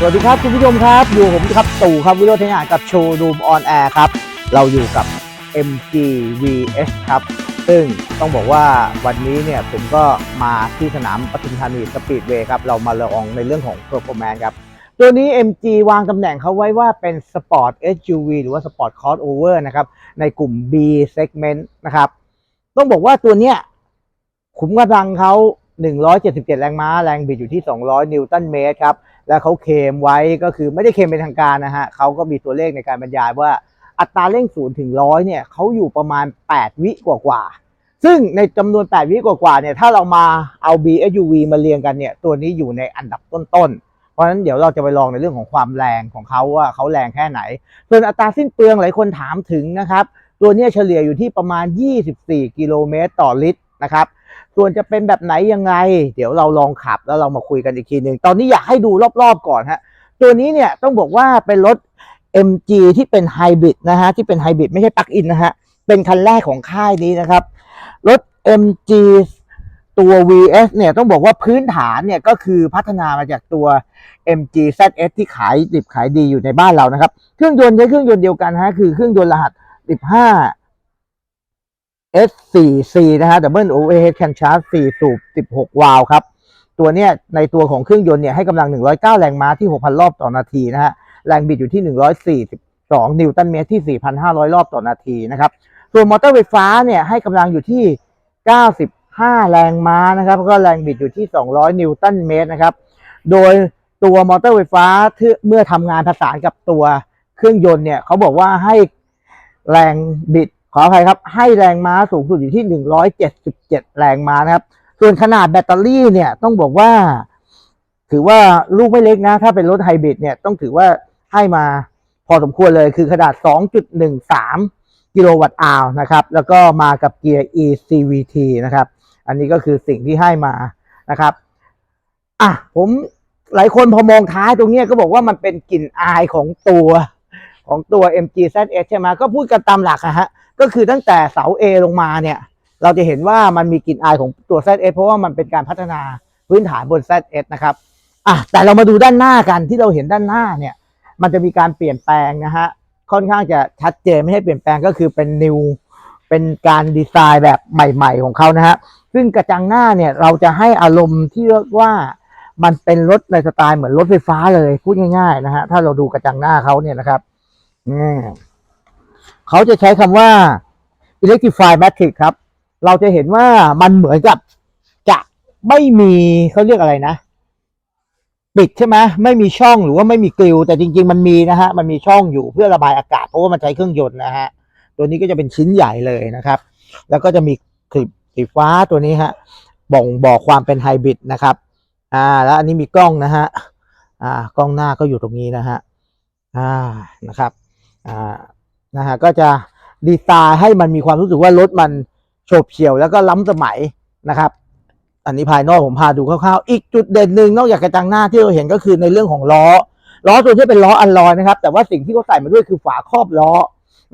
สวัสดีครับคุณผู้ชมครับ อยู่ผมครับตู่ครับวิโรจน์เทยานกับโชว์รูมออนแอร์ครับ เราอยู่กับ MGVS ครับ ซึ่งต้องบอกว่าวันนี้เนี่ยผมก็มาที่สนามปทุมธานีสปีดเวย์ครับ เรามาลองในเรื่องของ performance ครับ ตัวนี้ MG วางตำแหน่งเขาไว้ว่าเป็น Sport SUV หรือว่า Sport Crossover นะครับ ในกลุ่ม B segment นะครับ ต้องบอกว่าตัวเนี้ยขุมกำลังเขา177 แรงม้า แรงบิดอยู่ที่ 200 นิวตันเมตรครับ แล้วเขาเคมไว้ก็คือไม่ได้เคมเป็นทางการนะฮะเขาก็มีตัวเลขในการบรรยายว่าอัตราเร่งศูนย์ถึงร้อยเนี่ยเขาอยู่ประมาณ 8 วิกว่าๆซึ่งในจำนวน 8 วิกว่าๆเนี่ย ถ้าเรามาเอา BSUV มาเรียงกันเนี่ย ตัวนี้อยู่ในอันดับต้นๆ เพราะฉะนั้นเดี๋ยวเราจะไปลองในเรื่องของความแรงของเขาว่าเขาแรงแค่ไหน ส่วนอัตราสิ้นเปลืองหลายคนถามถึงนะครับ ตัวนี้เฉลี่ยอยู่ที่ประมาณ 24 กิโลเมตรต่อลิตร นะครับ ส่วนจะเป็นแบบไหนยังไง เดี๋ยวเราลองขับแล้วเรามาคุยกันอีกทีหนึ่งตอนนี้อยากให้ดูรอบๆก่อนฮะตัวนี้เนี่ยต้องบอกว่าเป็นรถ MG ที่เป็นไฮบริดนะฮะที่เป็นไฮบริดไม่ใช่ปลั๊กอินนะฮะเป็นคันแรกของค่ายนี้นะครับ รถ MG ตัว VS เนี่ยต้องบอกว่าพื้นฐานเนี่ยก็คือพัฒนามาจากตัว MG ZS ที่ขายดิบขายดีอยู่ในบ้านเรานะครับ เครื่องยนต์ใช้เครื่องยนต์เดียวกันฮะคือเครื่องยนต์รหัส 15 S4C นะฮะ Double Overhead Camshaft 4สูบ 16 วาล์วครับ ตัวเนี้ยในตัวของเครื่องยนต์เนี่ยให้กำลัง 109 แรงม้าที่ 6,000 รอบต่อนาทีนะฮะ แรงบิดอยู่ที่ 142 นิวตันเมตรที่ 4,500 รอบต่อนาทีนะครับ ส่วนมอเตอร์ไฟฟ้าเนี่ยให้กำลังอยู่ที่ 95 แรงม้านะครับแล้วก็แรงบิดอยู่ที่ 200 นิวตันเมตรนะครับ โดยตัวมอเตอร์ไฟฟ้าเมื่อทำงานผสานกับตัวเครื่องยนต์เนี่ยเขาบอกว่าให้แรงบิด ออภัยครับ ให้แรงม้าสูงสุดอยู่ที่ 177 แรงม้านะครับ ส่วนขนาดแบตเตอรี่เนี่ยต้องบอกว่า ถือว่าลูกไม่เล็กนะ ถ้าเป็นรถไฮบริดเนี่ยต้องถือว่าให้มาพอสมควรเลยคือขนาด 2.13 กิโลวัตต์อาวนะครับ แล้วก็มากับเกียร์ eCVT นะครับ อันนี้ก็คือสิ่งที่ให้มานะครับ อะผมหลายคนพอมองท้ายตรงนี้ก็บอกว่ามันเป็นกลิ่นอายของตัว ของตัว MG ZS ใช่ไหมก็พูดกันตามหลักอะฮะ ก็คือตั้งแต่เสา A ลงมาเนี่ย เราจะเห็นว่ามันมีกลิ่นอายของตัว ZS เพราะว่ามันเป็นการพัฒนาพื้นฐานบน ZS นะครับอะแต่เรามาดูด้านหน้ากันที่เราเห็นด้านหน้าเนี่ย มันจะมีการเปลี่ยนแปลงนะฮะ ค่อนข้างจะชัดเจนไม่ใช่เปลี่ยนแปลงก็คือเป็น new เป็นการดีไซน์แบบใหม่ ๆ ของเขานะฮะ ซึ่งกระจังหน้าเนี่ยเราจะให้อารมณ์ที่เรียกว่ามันเป็นรถในสไตล์เหมือนรถไฟฟ้าเลยพูดง่ายๆนะฮะ ถ้าเราดูกระจังหน้าเขาเนี่ยนะครับ เขาจะใช้คำว่า electrify matrix ครับ เราจะเห็นว่ามันเหมือนกับ จะไม่มีเขาเรียกอะไรนะ ปิดใช่ไหมไม่มีช่องหรือว่าไม่มีกริลแต่จริง ๆ มันมีนะฮะ มันมีช่องอยู่เพื่อระบายอากาศ เพราะว่ามันใช้เครื่องยนต์นะฮะ ตัวนี้ก็จะเป็นชิ้นใหญ่เลยนะครับ แล้วก็จะมีคลิปสีฟ้าตัวนี้ฮะบ่งบอกความเป็นไฮบริดนะครับ อ่า แล้วอันนี้มีกล้องนะฮะ อ่า กล้องหน้าก็อยู่ตรงนี้นะฮะ อ่า นะครับ อ่านะฮะก็จะดีไซน์ให้มันมีความรู้สึกว่ารถมันโฉบเฉี่ยวแล้วก็ล้ำสมัยนะครับ อันนี้ภายนอกผมพาดูคร่าวๆ อีกจุดเด่นหนึ่งนอกจากกระจังหน้าที่เราเห็นก็คือในเรื่องของล้อ ล้อตัวที่เป็นล้ออันลอยนะครับ แต่ว่าสิ่งที่เขาใส่มาด้วยคือฝาครอบล้อ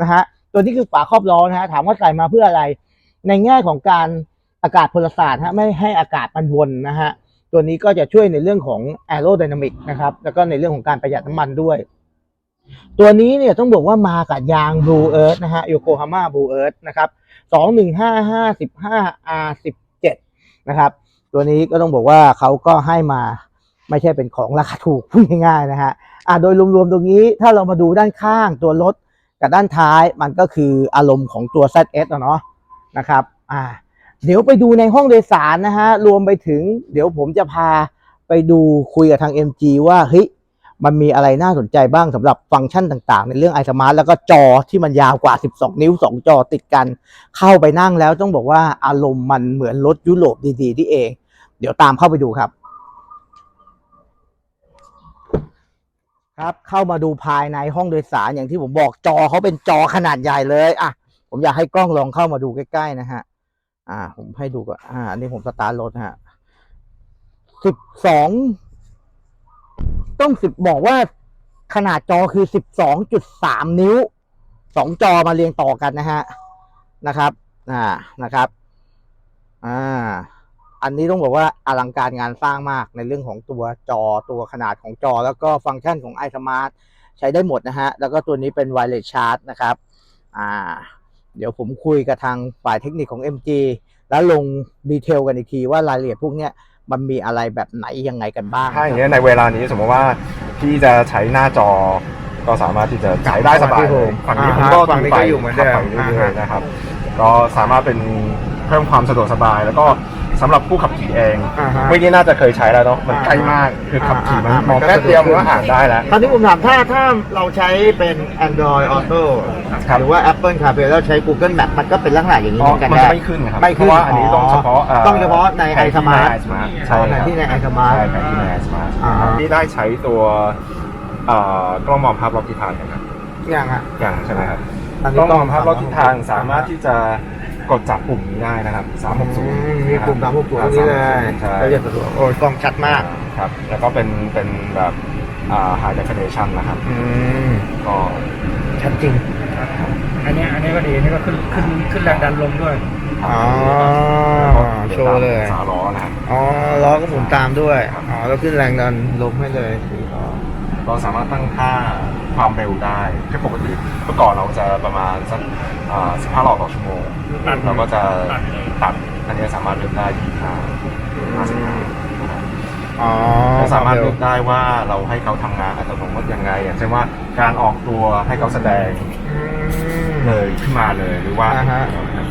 นะฮะตัวนี้คือฝาครอบล้อนะฮะถามว่าใส่มาเพื่ออะไร ในแง่ของการอากาศพลศาสตร์ฮะไม่ให้อากาศมันวนนะฮะตัวนี้ก็จะช่วยในเรื่องของ aerodynamic นะครับแล้วก็ในเรื่องของการประหยัดน้ำมันด้วย ตัวนี้เนี่ยต้องบอกว่ามากับยาง Blue Earth นะฮะ Yokohama Blue Earth นะครับ215 R17 นะครับ ตัวนี้ก็ต้องบอกว่าเขาก็ให้มาไม่ใช่เป็นของราคาถูกพูดง่ายๆนะฮะอ่าโดยรวมๆตรงนี้ถ้าเรามาดูด้านข้างตัวรถกับด้านท้ายมันก็คืออารมณ์ของตัว ZS อะเนาะนะครับอ่าเดี๋ยวไปดูในห้องโดยสารนะฮะรวมไปถึง เดี๋ยวผมจะพาไปดูคุยกับทาง MG ว่าเฮ้ย มันมีอะไรน่าสนใจบ้างสำหรับฟังก์ชันต่างๆ ในเรื่อง iSmart แล้วก็จอที่มันยาวกว่า 12 นิ้ว 2 จอติดกัน เข้าไปนั่งแล้วต้องบอกว่าอารมณ์มันเหมือนรถยุโรปดีๆที่เอง เดี๋ยวตามเข้าไปดูครับ ครับเข้ามาดูภายในห้องโดยสารอย่างที่ผมบอกจอเขาเป็นจอขนาดใหญ่เลยอะผมอยากให้กล้องลองเข้ามาดูใกล้ๆนะฮะอ่า ผมให้ดูก่อนอ่าอันนี้ผมสตาร์ทรถฮะสิบสอง ต้องสิบบอกว่าขนาดจอคือสิบสองจุดสามนิ้วสองจอมาเรียงต่อกันนะฮะนะครับ อ่านะครับ อ่า อันนี้ต้องบอกว่าอลังการงานสร้างมากในเรื่องของตัวจอตัวขนาดของจอ แล้วก็ฟังก์ชันของ iSmart ใช้ได้หมดนะฮะ แล้วก็ตัวนี้เป็น wireless charge นะครับ อ่า เดี๋ยวผมคุยกับทางฝ่ายเทคนิคของ MG แล้วลงดีเทลกันอีกทีว่ารายละเอียดพวกเนี้ย มันมีอะไรแบบไหนยังไงกันบ้าง ถ้าอย่างเงี้ยในเวลานี้สมมติว่าพี่จะใช้หน้าจอก็สามารถที่จะใช้ได้สบายเลยฝั่งนี้ผมก็ฝั่งนี้ก็อยู่เหมือนเดิมขับไปเรื่อยๆนะครับ ก็สามารถเป็นเพิ่มความสะดวกสบายแล้วก็ สำหรับผู้ขับขี่เองอ่าฮะเมื่อกี้น่าจะเคยใช้แล้วเนาะมันใกล้มากคือขับขี่มันอ่าอ่ามองแป๊บเดียวมันก็อ่านได้แล้ว ตอนนี้ผมถามถ้าถ้าเราใช้เป็น Android Auto ครับ หรือว่า Apple CarPlay แล้วใช้ Google Map มันก็เป็นลักษณะอย่างนี้อ๋อเหมือนกันมันได้จะไม่ขึ้นครับไม่ขึ้นเพราะว่าอันนี้ต้องเฉพาะอ๋อต้องเฉพาะในแผที่ iSmart iSmart ใช่อ๋อแผนที่ใน iSmart ใช่แผนที่ใน iSmart อ่าฮะที่ได้ใช้ตัวเอ่อกล้องมองภาพรอบทิศทางนะครับอย่างอะอย่างใช่ไหมครับอันนี้กล้องมองภาพรอบกล้องทิศทางสามารถที่จะ กดจับปุ่มนี้ได้นะครับอืม360มีปุ่มตามปุ่มปุ่มนี้เลยใช่เราจะสะดวกโอ้ยกล้องชัดมากครับ แล้วก็เป็นเป็นแบบอ่า high definition นะครับอืมก็ชัดจริง อันนี้อันนี้ก็ดีอันนี้ก็ขึ้นขึ้นขึ้นแรงดันลมด้วยอ๋อโชว์เลยสาล้อนะครับอ๋อล้อก็หมุนตามด้วยครับอ๋อแล้วขึ้นแรงดันลมให้เลยก็สามารถตั้งค่า ความเร็วได้คือปกติเมื่อก่อนเราจะประมาณสักอ่า15หลอดต่อชั่วโมงตัดเราก็จะตัดเลยตัดอันนี้สามารถเลือกได้25 55นะครับอ๋อเราสามารถเลือกได้ว่าเราให้เขาทำงานอัตโนมัติยังไงอย่างเช่นว่าการออกตัวให้เขาแสดงอืมเลยขึ้นมาเลยหรือว่าอ่าฮะ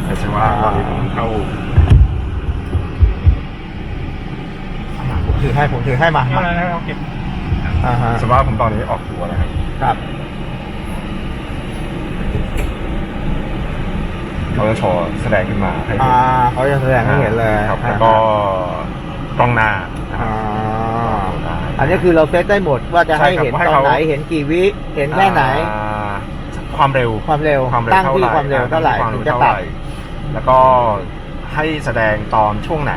อย่างเช่นว่าตอนนี้ผมเข้าผมถือให้ผมถือให้มาเอาอะไรนะเราเก็บอ่าฮะสมมติว่าผมตอนนี้ออกตัวนะครับ ครับเขาจะโชว์แสดงขึ้นมาให้อ่าเขาจะแสดงให้เห็นเลยครับแล้วก็กล้องหน้านะคอ่ารับอันนี้คือเราเซตได้หมดว่าจะให้ใช่ครับเห็นให้ตอนเขาไหนเห็นกี่วิเห็นแค่ไหน อ่าความเร็ว ความเร็วความเร็วตั้งเท่าที่ไหร่ความเร็วเท่าไหร่ความถึเร็งวจะเท่าตัไหดร่แล้วก็ให้แสดงตอนช่วงไหน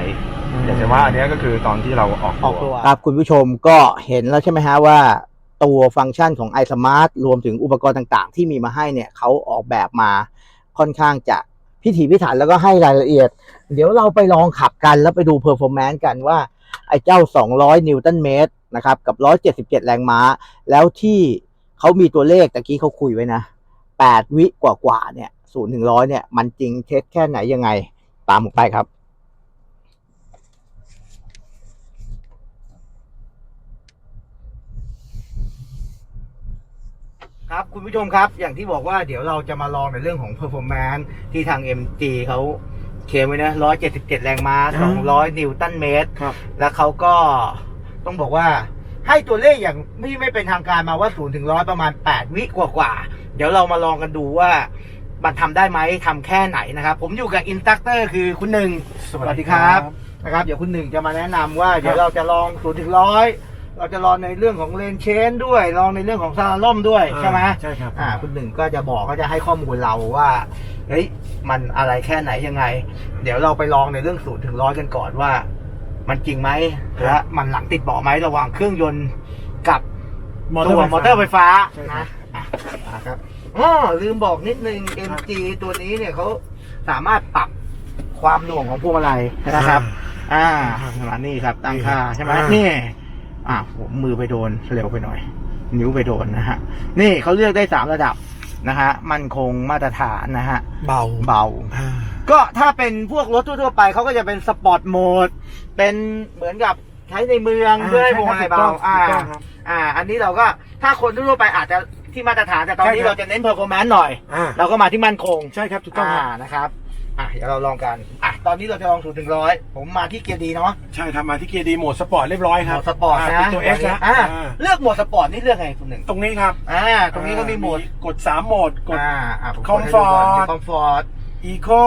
อย่างเช่นว่าอันเนี้ยก็คือตอนที่เราออกออกตัตัววครับคุณผู้ชมก็เห็นแล้วใช่ไหมฮะว่า ตัวฟังก์ชันของ iSmart รวมถึงอุปกรณ์ต่างๆ ที่มีมาให้เนี่ยเขาออกแบบมาค่อนข้างจะพิถีพิถันแล้วก็ให้รายละเอียด เดี๋ยวเราไปลองขับกันแล้วไปดูเพอร์ฟอร์แมนซ์กันว่า ไอ้เจ้า 200 นิวตันเมตรนะครับกับ 177 แรงม้า แล้วที่เขามีตัวเลขตะกี้เขาคุยไว้นะ 8 วิกว่าๆเนี่ย0ถึง100เนี่ย มันจริงเท็จแค่ไหนยังไง ตามผมไปครับ ครับคุณผู้ชมครับอย่างที่บอกว่าเดี๋ยวเราจะมาลองในเรื่องของ performance ที่ทาง MG เขาเคลมไว้นะ 177 แรงม้า 200 นิวตันเมตร ครับ แล้วเขาก็ต้องบอกว่าให้ตัวเลขอย่างไม่ไม่เป็นทางการมาว่า 0 ถึง 100 ประมาณ 8 วิกว่าๆ เดี๋ยวเรามาลองกันดูว่ามันทำได้ไหมทำแค่ไหนนะครับ ผมอยู่กับอินสตัคเตอร์คือคุณหนึ่งนะครับ เดี๋ยวคุณหนึ่งจะมาแนะนำว่าเดี๋ยวเราจะลอง 0 ถึงร้อย เราจะลองในเรื่องของเลนเชนด้วยลองในเรื่องของซาลาล่มด้วยใช่ไหมใช่ครับอ่าคุณหนึ่งก็จะบอกก็จะให้ข้อมูลเราว่าเฮ้ยมันอะไรแค่ไหนยังไง เดี๋ยวเราไปลองในเรื่อง0ถึงร้อยกันก่อนว่า มันจริงไหมและมันหลังติดเบาะไหมระหว่างเครื่องยนต์กับตัวมอเตอร์ไฟฟ้าใช่ครับนะอะมาครับอ๋อลืมบอกนิดนึง MG ตัวนี้เนี่ยเขาสามารถปรับความหน่วงของพวงมาลัยนะครับ อ่ามานี่ครับตั้งค่าใช่ไหมอ่านี่นี่ อ่าผมมือไปโดนเร็วไปหน่อย นิ้วไปโดนนะฮะ นี่เขาเลือกได้สามระดับนะฮะ มั่นคงมาตรฐานนะฮะ เบาเบา ก็ถ้าเป็นพวกรถทั่วๆไปเขาก็จะเป็นสปอร์ตโหมด เป็นเหมือนกับใช้ในเมืองอ่าเพื่อให้พใช่วงครับมาลัยเบาถูกต้องอ่าถูกต้องครับอ่า อันนี้เราก็ถ้าคนทั่วๆไปอาจจะที่มาตรฐานแต่ตอนนี้ใช่ครับเราจะเน้นเพอร์ฟอร์แมนซ์หน่อยอ่าเราก็มาที่มั่นคง ใช่ครับถูกต้องครับอ่านะครับ อะเดี๋ยวเราลองกันอะตอนนี้เราจะลองศูนย์ถึงร้อยผมมาที่เกียร์ดีเนาะ ใช่ครับมาที่เกียร์ดีโหมดสปอร์ตเรียบร้อยโหคมรับดสปอร์ตานะเป็นตัว S นะอ่าอ่าเลือกโหมดสปอร์ตนี่เลือกไงคุณหนึ่งตรงนี้ครับอ่าตรงนี้ก็มีโหมดกด3โหมดกดอ่าอะผมกด Comfort คอมฟอร์ต Eco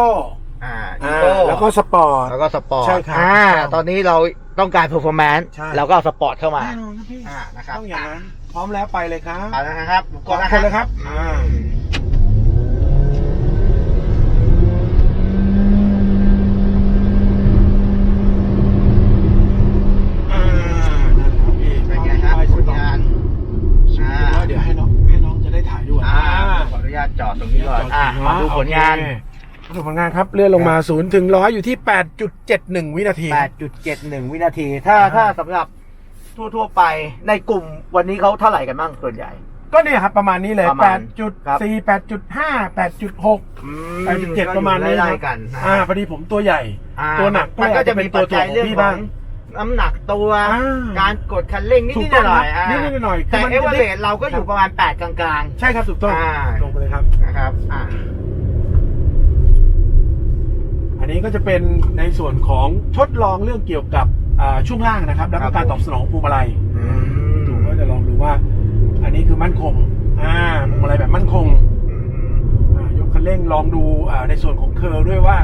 อ่าอ่า Eco แล้วก็สปอร์ตแล้วก็สปอร์ตใช่ครับอ่าถูกต้องตอนนี้เราต้องการเพอร์ฟอร์แมนซ์ใช่เราก็เอาสปอร์ตเข้ามาแน่นอนครับพี่อ่านะครับต้องอย่างนั้นพร้อมแล้วไปเลยครับเอาละนะครับผมกกดดนะนะคครัรับบเลยครับอ่าอ่า ผลงานโอเคสรุปผลงานครับ เลื่อนลงมาศูนย์ถึงร้อยอยู่ที่แปดจุดเจ็ดหนึ่งวินาที 8.71 วินาที ถ้าถ้าสำหรับทั่วๆไปในกลุ่มวันนี้เขาเท่าไหร่กันบ้างส่วนใหญ่ ก็เนี่ยครับ ประมาณนี้เลย ประแปมาณดจุดครับสี่แปดจุดห้าแปดจุดหกอืแปดจุดเจ็ดประมาณนี้ไล่ครับๆกันนะอ่าพอดีผมตัวใหญ่ อ่าตัวหนักมันก็จะมีเป็นปัตัวจจัยตัวของเรื่องพี่ขอบ้างงน้ำหนักตัว อ่าการกดคันเร่งนิถูดกๆหต้องน่อยๆอ่านิดๆหน่อยๆแต่คือมันเอเวอจะเรได้เราก็อยู่ประมาณ 8 กลาง ใช่ครับถูกต้องอ่า ลงไปเลยครับ ๆนะครับอ่าอั นนี้ก็จะเป็นในส่วนของทดลองเรื่องเกี่ยวกับอ่าช่วงล่างนะครับ แล้วครัก็บการตอบสนองพวงมาลัยอืมดูก็จะลองดูว่า อันนี้คือมั่นคงอ่าพวงมาลัยแบบมั่นคงอืมอ่ายกคันเร่งลองดูอ่าในส่วนของเคอร์ด้วยว่า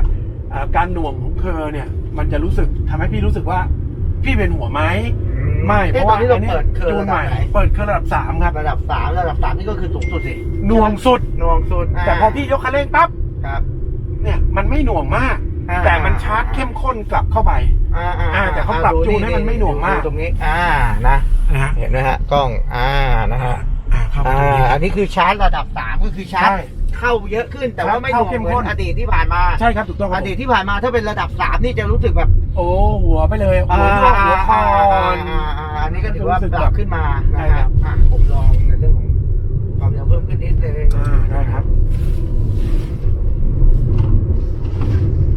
อ่าการหน่วงของเคอร์เนี่ย มันจะรู้สึกทำให้พี่รู้สึกว่า พี่เป็นหัวไหมไม่เพเอ๊ะราะตอว่านนี้เราอันนี้เปิดเคอร์จูนระใหดับม่ไหน เปิดเคอร์ระดับสามครับระดับสามระดับสามนี่ก็คือสูงสุดสิหน่วงสุด หน่วงสุดาแต่พอพี่ยกคันเร่งปั๊บ ครับ เนี่ยมันไม่หน่วงมาก อ่าแต่มันชาร์จเข้มข้นกลับเข้าไป อ่าๆๆอ่าแต่เขาปรับดูจูนให้มันไม่หน่วงมาก ดูตรงนี้ อ่านะ นะฮะเห็นไหมฮะกล้อง อ่านะฮะ อ่าครับอ่าอันนี้คือชาร์จระดับสามก็คือชาร์จใช่เข้าเยอะขึ้นแต่ว่าไม่หเข้าน่วงเข้มเหมืข้อนนอดีตที่ผ่านมา ใช่ครับถูกต้องคอรับดีตที่ผ่านมาถ้าเป็นระดับสามนี่จะรู้สึกแบบโอ้หัวไปเลยหัวโยกหัวคอนอ่าอ่าอันนี้ก็ถือว่ารู้สึกปแบบรับขึ้นมานะใช่คครัรับบ อะผมลองในเรื่องของความเร็วเพิ่มขึ้นนิดนึง อ่าได้ครับ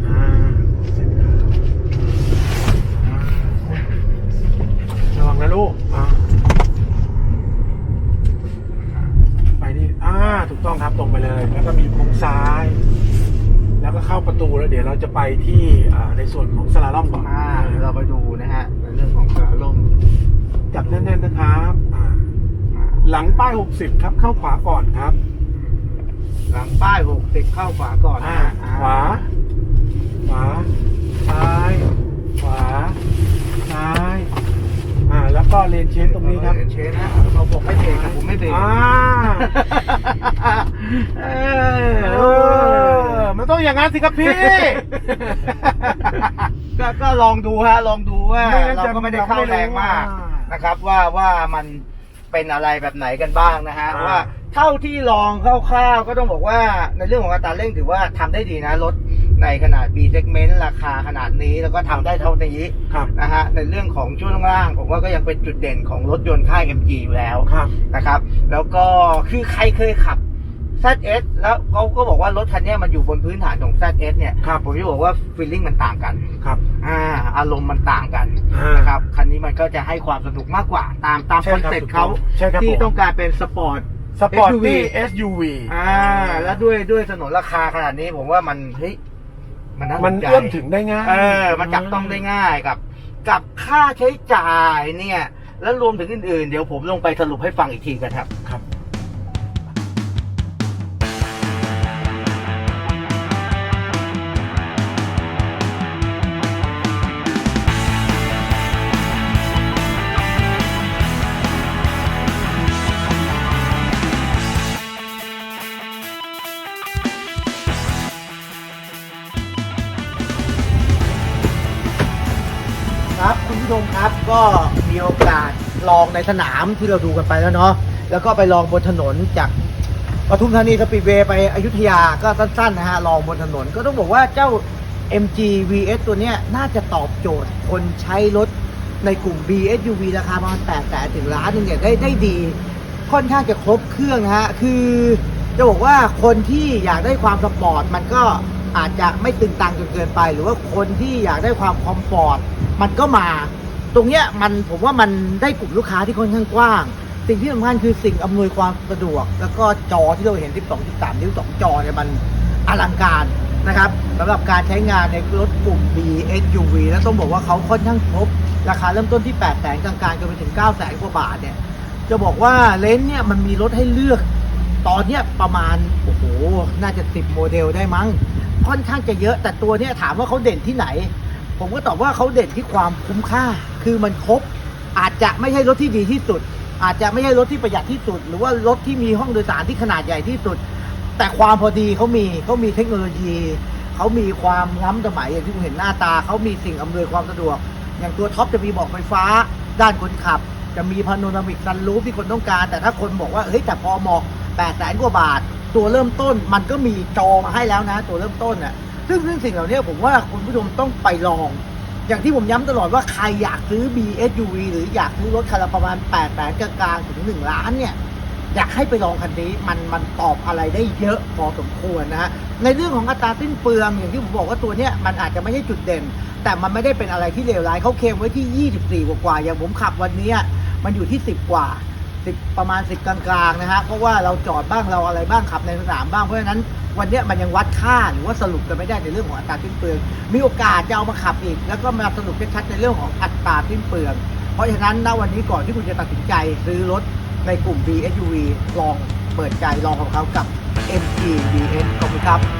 อ่าเสร็จแล้วอ่าระวัง นะลูกอ่าไปนี่อ่าถูกต้องครับตรงไปเลย แล้วก็มีโค้งซ้าย แล้วก็เข้าประตูแล้วเดี๋ยวเราจะไปที่อ่าในส่วนของสลาล่อมก่อนอ่าเดี๋ยวเราไปดูนะฮะในเรื่องของการล่มจับแน่นๆนะครับอ่าอ่าหลังป้าย 60 ครับ เข้าขวาก่อนครับ หลังป้ายหกสิบเข้าขวาก่อนนะอ่าฮะอ่ขวา ขวา ซ้าย ขวา ซ้ายอ่าแล้ว ก็เลนเชนตรงนี้ครับ เชนนะเราบอกไม่เบรกแต่ผมไม่เบรกอ่าเอเออ อมันต้องอย่างนั้นสิครับพี่ ก็ก็ลองดูฮะลองดูว่าไม่งั้นเราจะก็ไม่ได้เข้าแรงมากอ่านนะครับ ว่าว่ามันเป็นอะไรแบบไหนกันบ้างนะฮะอ่า ว่าเท่าที่ลองคร่าวๆก็ต้องบอกว่าในเรื่องของอัตราเร่งถือว่าทำได้ดีนะรถ ในขนาด B segment ราคาขนาดนี้แล้วก็ทำได้เท่านี้ครับ นะฮะในเรื่องของช่วงล่างผมว่าก็ยังเป็นจุดเด่นของรถยนต์ค่าย MG อยู่แล้วครับ นะครับ แล้วก็คือใครเคยขับ ZS แล้วเขาก็บอกว่ารถคันเนี้ยมันอยู่บนพื้นฐานของ ZS เนี่ยครับ ผมจะบอกว่าฟีลลิ่งมันต่างกันครับอ่าอารมณ์มันต่างกันอ่านะครับคันนี้มันก็จะให้ความสนุกมากกว่าตามตามใช่คอนครับเซ็ปถูต์กต้เขาองใช่ครับที่ผมต้องการเป็นสปอร์ต สปอร์ต SUV ตี้ SUV อ่าแล้วด้วยด้วยถนนราคาขนาดนี้ผมว่ามันเฮ้ย มันน่าสมันใจ เอื้อมถึงได้ง่ายเออ มันจับต้องได้ง่ายกับ กับค่าใช้จ่ายเนี่ย แล้วรวมถึงอื่นๆ เดี๋ยวผมลงไปสรุปให้ฟังอีกทีกันครับ ครับ ผู้ชมครับก็มีโอกาสลองในสนามที่เราดูกันไปแล้วเนาะแล้วก็ไปลองบนถนนจากปทุมธานีสปีดเวย์ไปอยุธยาก็สั้นๆนะฮะลองบนถนน ก็ต้องบอกว่าเจ้า MG VS ตัวเนี้ยน่าจะตอบโจทย์คนใช้รถในกลุ่ม BSUV ราคาประมาณ8แสนถึงล้านนึงเนี่ยได้ได้ดี ค่อนข้างจะครบเครื่องฮะ คือจะบอกว่าคนที่อยากได้ความสปอร์ตมันก็อาจจะไม่ตึงตังจนเกินไป หรือว่าคนที่อยากได้ความคอมฟอร์ตมันก็มา ตรงเนี้ยมันผมว่ามันได้กลุ่มลูกค้าที่ค่อนข้างกว้าง สิ่งที่สำคัญคือสิ่งอำนวยความสะดวก แล้วก็จอที่เราเห็น 12.3นิ้ว 2 จอเนี่ยมันอลังการนะครับสำหรับการใช้งานในรถกลุ่ม B SUV แล้วต้องบอกว่าเขาค่อนข้างครบ ราคาเริ่มต้นที่ 8 0 0 0 0กลางๆจนไปถึง 9 0 0 0 0กว่าบาทเนี่ยจะบอกว่าเลนส์เนี่ยมันมีรถให้เลือก ตอนเนี้ยประมาณโอ้โหน่าจะสิบโมเดลได้มั้ง ค่อนข้างจะเยอะแต่ตัวเนี้ยถามว่าเขาเด่นที่ไหน ผมก็ตอบว่าเขาเด่นที่ความคุ้มค่า คือมันครบ อาจจะไม่ใช่รถที่ดีที่สุด อาจจะไม่ใช่รถที่ประหยัดที่สุด หรือว่ารถที่มีห้องโดยสารที่ขนาดใหญ่ที่สุด แต่ความพอดีเขามีเขามีเทคโนโลยี เขามีความล้ำสมัยอย่างที่คุณเห็นหน้าตา เขามีสิ่งอำนวยความสะดวก อย่างตัวท็อปจะมีบอกไฟฟ้า ด้านคนขับ จะมีพาโนรามิกซันรูฟที่คนต้องการ แต่ถ้าคนบอกว่าเฮ้ยแต่พอเหมาะแปดแสนกว่าบาท ตัวเริ่มต้นมันก็มีจอมาให้แล้วนะ ตัวเริ่มต้นน่ะ ซึ่งซึ่งสิ่งเหล่านี้ผมว่าคุณผู้ชมต้องไปลอง อย่างที่ผมย้ำตลอดว่าใครอยากซื้อ BSUV หรืออยากซื้อรถคันละประมาณ8แสนกลางๆถึง 1 ล้านเนี่ยอยากให้ไปลองคันนี้มันมันตอบอะไรได้เยอะพอสมควรนะฮะในเรื่องของอัตราสิ้นเปลืองอย่างที่ผมบอกว่าตัวเนี้ยมันอาจจะไม่ใช่จุดเด่น แต่มันไม่ได้เป็นอะไรที่เลวร้ายเขาเคลมไว้ที่ 24 กว่ากว่าๆอย่างผมขับวันนี้มันอยู่ที่ 10 กว่า 10ประมาณ10กลางๆนะฮะเพราะว่าเราจอดบ้างเราอะไรบ้างขับในสนามบ้างเพราะฉะนั้นวันเนี้ยมันยังวัดค่าหรือว่าสรุปกันไม่ได้ในเรื่องของอัตราสิ้นเปลืองมีโอกาสจะเอามาขับอีก แล้วก็มาสรุปชัดๆในเรื่องของอัตราสิ้นเปลือง เพราะฉะนั้นณวันนี้ก่อนที่คุณจะตัดสินใจซื้อรถในกลุ่ม BSUV ลองเปิดใจลองของเขากับ MG BS ขอบคุณครับ